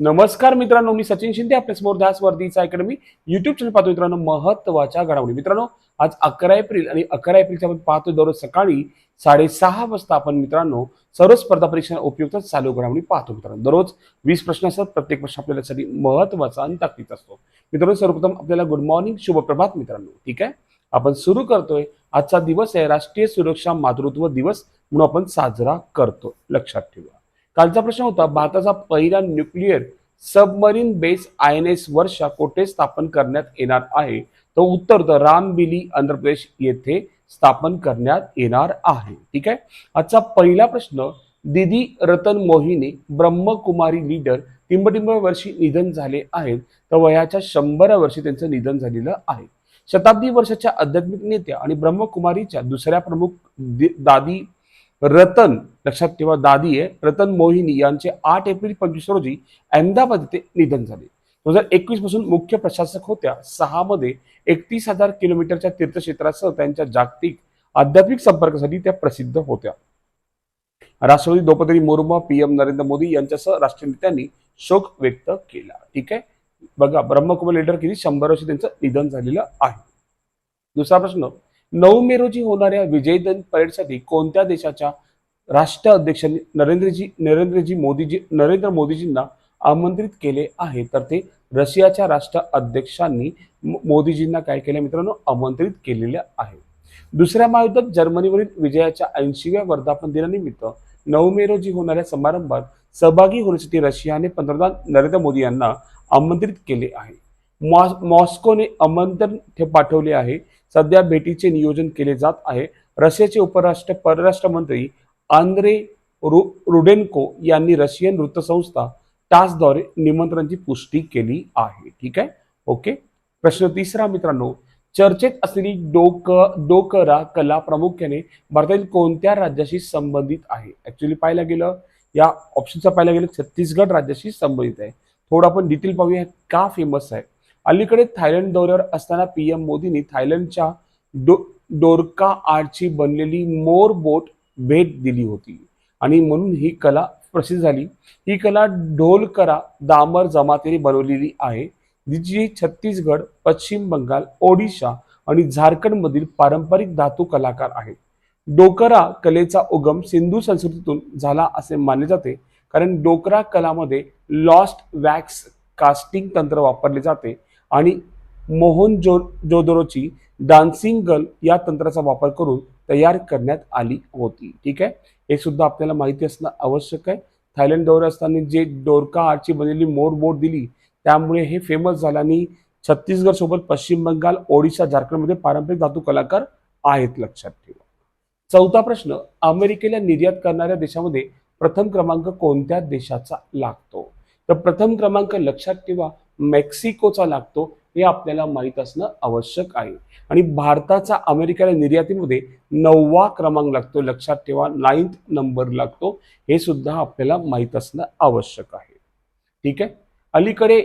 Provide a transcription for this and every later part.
नमस्कार मित्रांनो मी सचिन शिंदे आपल्यासमोर दास वर्दीचा अकॅडमी. युट्यूब चॅनल पाहतो मित्रांनो महत्त्वाच्या घडामोडी. मित्रांनो आज अकरा एप्रिल आणि अकरा एप्रिलच्या आपण पाहतो दररोज सकाळी साडेसहा वाजता आपण मित्रांनो सर्व स्पर्धा परीक्षा उपयुक्त चालू घडामोडी पाहतो मित्रांनो. दररोज वीस प्रश्न असतात प्रत्येक प्रश्न आपल्यासाठी महत्त्वाचा आणि ताकदीचा असतो. मित्रांनो सर्वप्रथम आपल्याला गुड मॉर्निंग शुभप्रभात मित्रांनो. ठीक आहे? आपण सुरू करतोय. आजचा दिवस आहे राष्ट्रीय सुरक्षा मातृत्व दिवस म्हणून आपण साजरा करतो लक्षात ठेवा. कालचा प्रश्न होता भारताचा पहिला nuclear submarine base I N S Varsha कोठे स्थापन करण्यात येणार आहे? तर उत्तर तर रामबिली आंध्र प्रदेश येथे स्थापन करण्यात येणार आहे. ठीक आहे? आजचा पहिला प्रश्न दिदी रतन मोहिनी ब्रह्मकुमारी लीडर टिंबटिंब वर्षी निधन झाले आहेत तर वयाच्या शंभरा वर्षी त्यांचं निधन झालेलं आहे. शताब्दी वर्षाच्या आध्यात्मिक नेत्या आणि ब्रह्मकुमारीच्या दुसऱ्या प्रमुख दि- दादी रतन लक्षात ठेवा दादी आहे. रतन मोहिनी यांचे आठ एप्रिल पंचवीस रोजी अहमदाबाद येथे निधन झाले. दोन हजार एकवीसपासून मुख्य प्रशासक होत्या. सहा मध्ये एकतीस हजार किलोमीटरच्या तीर्थक्षेत्रासह त्यांच्या जागतिक आध्यात्मिक संपर्कासाठी त्या प्रसिद्ध होत्या. राष्ट्रपती द्रौपदी मुर्मू पीएम नरेंद्र मोदी यांच्यासह राष्ट्रीय नेत्यांनी शोक व्यक्त केला. ठीक आहे? बघा ब्रह्मकुमार लीडर किती? शंभर वर्षी त्यांचं निधन झालेलं आहे. दुसरा प्रश्न नऊ मे रोजी होणाऱ्या विजयदन परेडसाठी कोणत्या देशाच्या राष्ट्र अध्यक्षांनी नरेंद्रजी नरेंद्रजी मोदीजी नरेंद्र मोदीजींना आमंत्रित केले आहे? तर ते रशियाच्या राष्ट्र अध्यक्षांनी मोदीजींना काय केले? मित्रांनो आमंत्रित केलेले आहे. दुसऱ्या महायुद्धात जर्मनीवरील विजयाच्या ऐंशीव्या वर्धापन दिनानिमित्त नऊ मे रोजी होणाऱ्या समारंभात सहभागी होण्यासाठी रशियाने पंतप्रधान नरेंद्र मोदी यांना आमंत्रित केले आहे. मॉस- मॉस्कोने आमंत्रण पाठवले आहे. सध्या भेटीचे नियोजन केले जात आहे. रशियाचे उपराष्ट्र परराष्ट्र मंत्री आंद्रे रु- रुडेन्को यांनी रशियन वृत्तसंस्था टासद्वारे निमंत्रणाची पुष्टी केली आहे. ठीक आहे? ओके? प्रश्न तिसरा मित्रांनो. चर्चेत असलेली डोक डोकरा कला प्रामुख्याने भारतातील कोणत्या राज्याशी संबंधित आहे? ऍक्च्युली पाहायला गेलं या ऑप्शनचा पाहायला गेलं छत्तीसगड राज्याशी संबंधित आहे. थोडं आपण डिटेल पाहूया. का फेमस आहे? अलीकडे थायलंड दौऱ्यावर असताना पीएम मोदींनी थायलंडच्या डो डोरका आर्टची बनलेली मोर बोट भेट दिली होती. आणि म्हणून ही कला प्रसिद्ध झाली. ही कला ढोलकरा दामर जमातीने बनवलेली आहे. जी छत्तीसगड पश्चिम बंगाल ओडिशा आणि झारखंडमधील पारंपरिक धातू कलाकार आहेत. डोकरा कलेचा उगम सिंधू संस्कृतीतून झाला असे मानले जाते. कारण डोकरा कलामध्ये लॉस्ट वॅक्स कास्टिंग तंत्र वापरले जाते. आणि मोहन जो जोदरोची डान्सिंग गर्ल या तंत्राचा वापर करून तयार करण्यात आली होती. ठीक आहे? हे सुद्धा आपल्याला माहिती असणं आवश्यक आहे. थायलंड दौरे असताना जे डोरका आर्टची बनलेली मोर बोट दिली त्यामुळे हे फेमस झालं आणि छत्तीसगड सोबत पश्चिम बंगाल ओडिशा झारखंडमध्ये पारंपरिक धातू कलाकार आहेत लक्षात ठेवा. चौथा प्रश्न अमेरिकेला निर्यात करणाऱ्या देशामध्ये प्रथम क्रमांक कोणत्या देशाचा लागतो? तर प्रथम क्रमांक लक्षात ठेवा मेक्सिकोचा लागतो हे आपल्याला माहीत असणं आवश्यक आहे. आणि भारताचा अमेरिकेला निर्यातीमध्ये नववा क्रमांक लागतो. लक्षात ठेवा नाईन्थ नंबर लागतो. हे सुद्धा आपल्याला माहीत असणं आवश्यक आहे. ठीक आहे? अलीकडे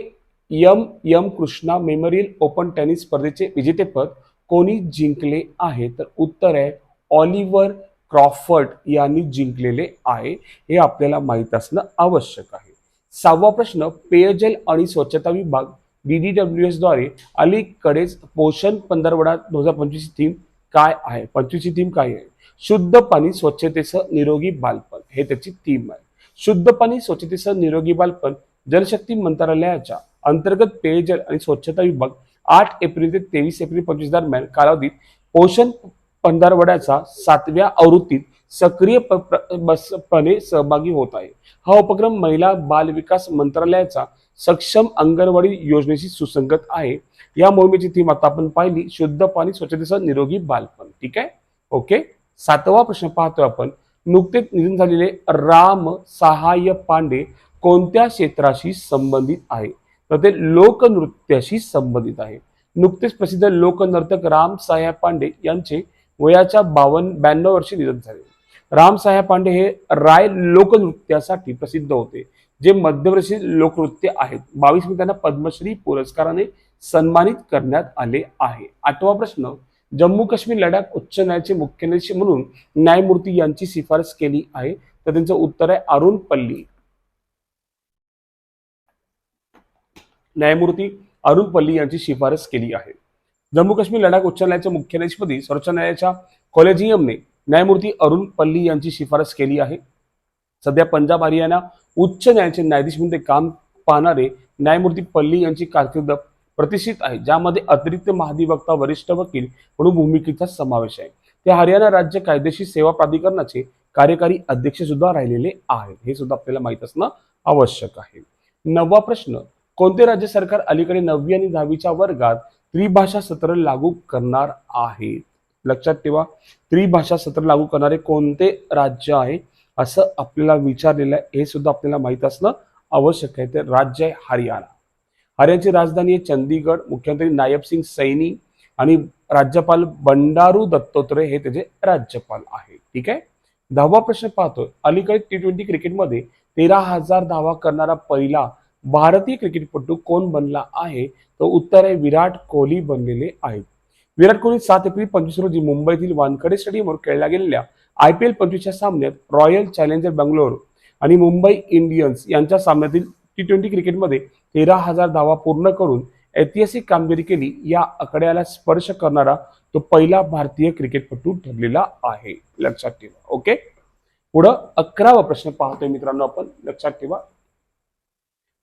M M Krishna memorial open tennis स्पर्धेचे विजेतेपद कोणी जिंकले आहे? तर उत्तर आहे ऑलिव्हर क्रॉफर्ड यांनी जिंकलेले आहे. हे आपल्याला माहीत असणं आवश्यक आहे. सहावा प्रश्न पेयजल आणि स्वच्छता विभाग डी डी डब्ल्यू द्वारे अलीकडेच पोषण पंधरवडा दोन हजार पंचवीस थीम काय आहे? पंचवीसची थीम काय आहे? शुद्ध पाणी स्वच्छतेसह निरोगी बालपण. हे त्याची थीम आहे. शुद्ध पाणी स्वच्छतेसह निरोगी बालपण जलशक्ती मंत्रालयाच्या अंतर्गत पेयजल आणि स्वच्छता विभाग आठ एप्रिल ते तेवीस एप्रिल पंचवीस दरम्यान कालावधीत पोषण पंधरवड्याचा सातव्या आवृत्तीत सक्रिय पणे सहभागी होत आहे. हा उपक्रम महिला बाल विकास मंत्रालयाचा सक्षम अंगणवाडी योजनेशी सुसंगत आहे. या मोहिमेची थीम आता आपण पाहिली शुद्ध पाणी स्वच्छतेसह निरोगी बालपण. ठीक आहे? ओके? सातवा प्रश्न पाहतोय आपण. नुकतेच निधन झालेले राम सहाय्य पांडे कोणत्या क्षेत्राशी संबंधित आहे? तर ते लोकनृत्याशी संबंधित आहे. नुकतेच प्रसिद्ध लोकनर्तक राम सहाय्य पांडे यांचे वयाच्या बावन्न ब्याण्णव वर्षी निधन झाले. रामसाहेब पांडे हे राय लोकनृत्यासाठी प्रसिद्ध होते जे मध्यप्रदेश लोकनृत्य आहेत. बावीस मी त्यांना पद्मश्री पुरस्काराने सन्मानित करण्यात आले आहे. आठवा प्रश्न जम्मू काश्मीर लडाख उच्च न्यायालयाचे मुख्य न्यायाधीश म्हणून न्यायमूर्ती यांची शिफारस केली आहे तर त्यांचं उत्तर आहे अरुण पल्ली. न्यायमूर्ती अरुण पल्ली यांची शिफारस केली आहे. जम्मू काश्मीर लडाख उच्च न्यायालयाच्या मुख्य न्यायाधीशपदी सर्वोच्च न्यायालयाच्या कॉलेजियमने न्यायमूर्ती अरुण पल्ली यांची शिफारस केली आहे. सध्या पंजाब हरियाणा उच्च न्यायालयाचे न्यायाधीश म्हणून ते काम पाहणारे न्यायमूर्ती पल्ली यांची कारकीर्द प्रतिष्ठित आहे ज्यामध्ये अतिरिक्त महाधिवक्ता वरिष्ठ वकील म्हणून भूमिकेचा समावेश आहे. ते हरियाणा राज्य कायदेशीर सेवा प्राधिकरणाचे कार्यकारी अध्यक्ष सुद्धा राहिलेले आहेत. हे सुद्धा आपल्याला माहीत असणं आवश्यक आहे. नववा प्रश्न कोणते राज्य सरकार अलीकडे नववी आणि दहावीच्या वर्गात त्रिभाषा सत्र लागू करणार आहे लक्षात ठेवा त्रिभाषा सत्र लागू करणारे कोणते राज्य आहे? असं आपल्याला विचारलेलं आहे. हे सुद्धा आपल्याला माहीत असणं आवश्यक आहे. ते राज्य आहे हरियाणा. हरियाणाची राजधानी आहे चंदीगड. मुख्यमंत्री नायब सिंग सैनी आणि राज्यपाल बंडारू दत्तोत्रे हे त्याचे राज्यपाल आहे ठीक आहे? दहावा प्रश्न पाहतोय. अलीकडे टी ट्वेंटी क्रिकेटमध्ये तेरा हजार धावा करणारा पहिला भारतीय क्रिकेटपटू कोण बनला आहे? तर उत्तर आहे विराट कोहली बनलेले आहेत. विराट कोहली सात एप्रिल पंचवीस रोजी मुंबईतील वानखडे स्टेडियमवर खेळल्या गेलेल्या आय पी एल पंचवीसच्या सामन्यात रॉयल चॅलेंजर बंगलोर आणि मुंबई इंडियन्स यांच्या सामन्यातील टी ट्वेंटी क्रिकेटमध्ये तेरा हजार धावा पूर्ण करून ऐतिहासिक कामगिरी केली. या आकड्याला स्पर्श करणारा तो पहिला भारतीय क्रिकेटपटू ठरलेला आहे. लक्षात ठेवा. ओके? पुढं अकरावा प्रश्न पाहतोय मित्रांनो आपण. लक्षात ठेवा.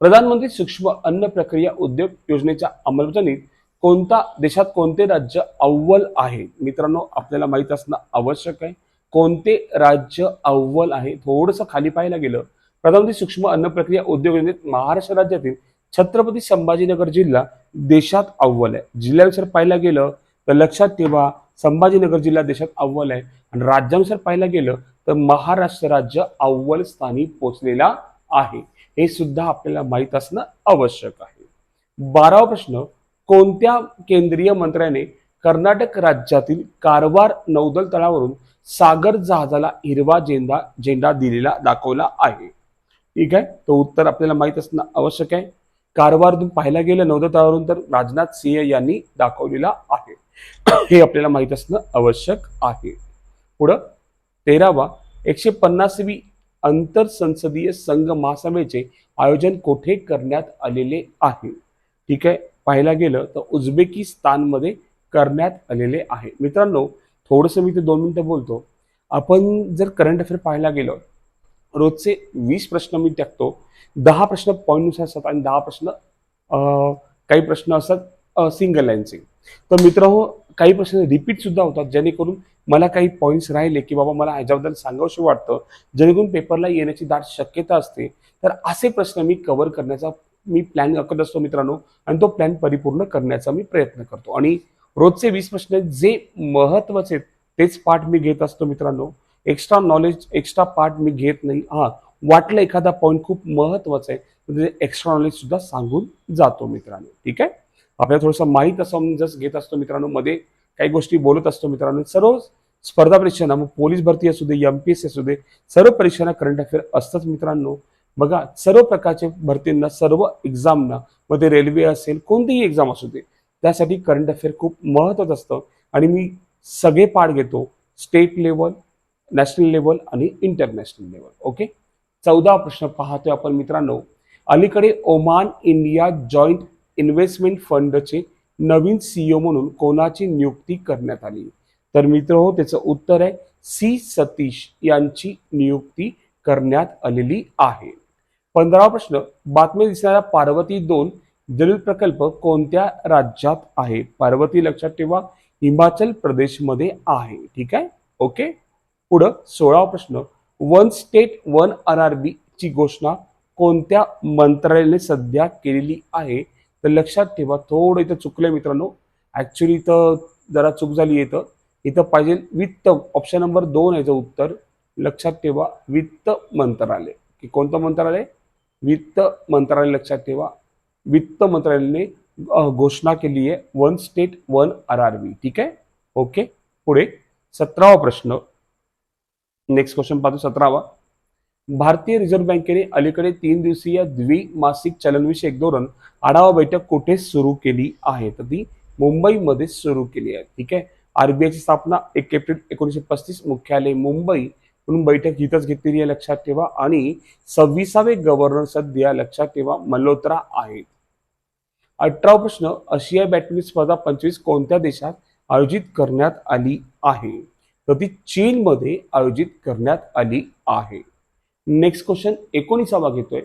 प्रधानमंत्री सूक्ष्म अन्न प्रक्रिया उद्योग योजनेच्या अंमलबजावणीत कोणता देशात कोणते राज्य अव्वल आहे? मित्रांनो आपल्याला माहीत असणं आवश्यक आहे. कोणते राज्य अव्वल आहे? थोडंसं खाली पाहायला गेलं प्रधानमंत्री सूक्ष्म अन्न प्रक्रिया उद्योग योजनेत महाराष्ट्र राज्यातील छत्रपती संभाजीनगर जिल्हा देशात अव्वल आहे. जिल्ह्यानुसार पाहायला गेलं तर लक्षात ठेवा संभाजीनगर जिल्हा देशात अव्वल आहे. आणि राज्यानुसार पाहायला गेलं तर महाराष्ट्र राज्य अव्वल स्थानी पोहोचलेला आहे. हे सुद्धा आपल्याला माहीत असणं आवश्यक आहे. बारावा प्रश्न कोणत्या केंद्रीय मंत्र्याने कर्नाटक राज्यातील कारवार नौदल तळावरून सागर जहाजाला हिरवा झेंडा झेंडा दिलेला दाखवला आहे? ठीक आहे? तो उत्तर आपल्याला माहीत असणं आवश्यक आहे. कारवारतून पाहायला गेलं नौदल तळावरून तर राजनाथ सिंह यांनी दाखवलेला आहे. हे आपल्याला माहीत असणं आवश्यक आहे. पुढं तेरावा एकशे पन्नासवी आंतर संसदीय संघ महासभेचे आयोजन कोठे करण्यात आलेले आहे? ठीक आहे पाहायला गेलं तर उझबेकिस्तानमध्ये करण्यात आलेले आहे. मित्रांनो थोडंसं मी ते दोन मिनटं बोलतो. आपण जर करंट अफेअर पाहायला गेलो रोजचे वीस प्रश्न मी टाकतो. दहा प्रश्न पॉईंटनुसार असतात आणि दहा प्रश्न काही प्रश्न असतात. सिंगल लाईनचे तर मित्र काही प्रश्न रिपीट सुद्धा होतात जेणेकरून मला काही पॉईंट्स राहिले की बाबा मला ह्याच्याबद्दल सांगावंशी वाटतं. जेणेकरून पेपरला येण्याची दाट शक्यता असते. तर असे प्रश्न मी कव्हर करण्याचा मी प्लॅन करत असतो मित्रांनो आणि तो प्लॅन परिपूर्ण करण्याचा मी प्रयत्न करतो. आणि रोजचे वीस प्रश्न जे महत्त्वाचे आहेत तेच पाठ मी घेत असतो मित्रांनो. एक्स्ट्रा नॉलेज एक्स्ट्रा पार्ट मी घेत नाही. हा वाटलं एखादा पॉईंट खूप महत्त्वाचा आहे एक्स्ट्रा नॉलेज सुद्धा सांगून जातो मित्रांनो. ठीक आहे? आपल्याला थोडंसं माहीत असं जस घेत असतो मित्रांनो मध्ये काही गोष्टी बोलत असतो मित्रांनो सर्व स्पर्धा परीक्षांना मग पोलीस भरती असू दे एम पी एस असू दे सर्व परीक्षांना करंट अफेअर असतंच मित्रांनो. बघा सर्व प्रकारच्या भरतींना सर्व एक्झामना मग ते रेल्वे असेल कोणतीही एक्झाम असू दे त्यासाठी करंट अफेअर खूप महत्वाचं असतं. आणि मी सगळे पाठ घेतो स्टेट लेवल नॅशनल लेवल आणि इंटरनॅशनल लेवल ओके चौदा प्रश्न पाहतोय आपण मित्रांनो. अलीकडे ओमान इंडिया जॉईंट इन्व्हेस्टमेंट फंडचे नवीन सीईओ म्हणून कोणाची नियुक्ती करण्यात आली? तर मित्र हो त्याचं उत्तर आहे सी सतीश यांची नियुक्ती करण्यात आलेली आहे. पंधरावा प्रश्न बातमी दिसणारा पार्वती दोन जलील प्रकल्प कोणत्या राज्यात आहे? पार्वती लक्षात ठेवा हिमाचल प्रदेशमध्ये आहे. ठीक आहे? ओके? पुढं सोळावा प्रश्न one state one R R B ची घोषणा कोणत्या मंत्रालयाने सध्या केलेली आहे? तर लक्षात ठेवा थोडं इथं चुकलंय मित्रांनो. ॲक्च्युली इथं जरा चूक झाली इथं. इथं पाहिजे वित्त ऑप्शन नंबर दोन याचं उत्तर. लक्षात ठेवा वित्त मंत्रालय. की कोणतं मंत्रालय? वित्त मंत्रालय लक्षात ठेवा. वित्त मंत्रालयाने घोषणा केली आहे one state one R R B ठीक आहे? ओके पुढे सतरावा प्रश्न. नेक्स्ट क्वेश्चन पाहतो सतरावा. भारतीय रिझर्व्ह बँकेने अलीकडे तीन दिवसीय द्विमासिक चलनविषयक धोरण आढावा बैठक कुठे सुरू केली आहे? तर ती मुंबईमध्ये सुरू केली आहे. ठीक आहे? आरबीआयची स्थापना एक एप्रिल एकोणीसशे पस्तीस. मुख्यालय मुंबई. म्हणून बैठक इथंच घेतलेली आहे लक्षात ठेवा. आणि सव्वीसावे गव्हर्नर सध्या लक्षात ठेवा मल्होत्रा आहेत. अठरावा प्रश्न आशियाई बॅडमिंटन स्पर्धा पंचवीस कोणत्या देशात आयोजित करण्यात आली आहे? तर ती चीनमध्ये आयोजित करण्यात आली आहे. नेक्स्ट क्वेश्चन एकोणीसावा घेतोय.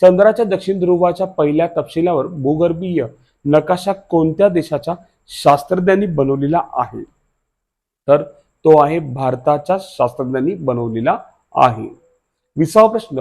चंद्राच्या दक्षिण ध्रुवाच्या पहिल्या तपशिलावर भूगर्भीय नकाशा कोणत्या देशाच्या शास्त्रज्ञांनी बनवलेला आहे? तर तो आहे भारताच्या शास्त्रज्ञांनी बनवलेला आहे. विसावा प्रश्न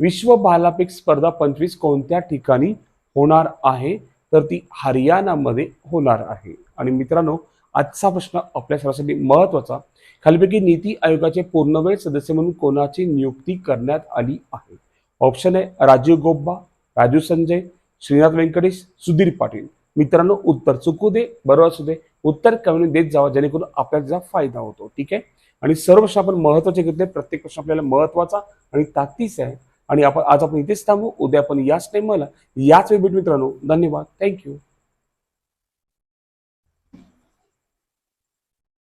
विश्व भालाफेक स्पर्धा पंचवीस कोणत्या ठिकाणी होणार आहे? तर ती हरियाणामध्ये होणार आहे. आणि मित्रांनो आजचा प्रश्न आपल्या सर्वांसाठी महत्त्वाचा खालीपैकी नीती आयोगाचे पूर्णवेळ सदस्य म्हणून कोणाची नियुक्ती करण्यात आली आहे? ऑप्शन आहे राजीव गोब्बा राजू संजय श्रीनाथ व्यंकटेश सुधीर पाटील. मित्रांनो उत्तर चुकू दे बरोबर असू दे. उत्तर कमी देत जावा जेणेकरून आपल्याला त्याचा फायदा होतो ठीक आहे? आणि सर्व प्रश्न आपण महत्त्वाचे घेतले. प्रत्येक प्रश्न आपल्याला महत्त्वाचा आणि ताकदीच आहे. आणि आपण आज आपण इथेच थांबू. उद्या आपण याच टाइमला याच वेळी भेट मित्रांनो. धन्यवाद. थँक्यू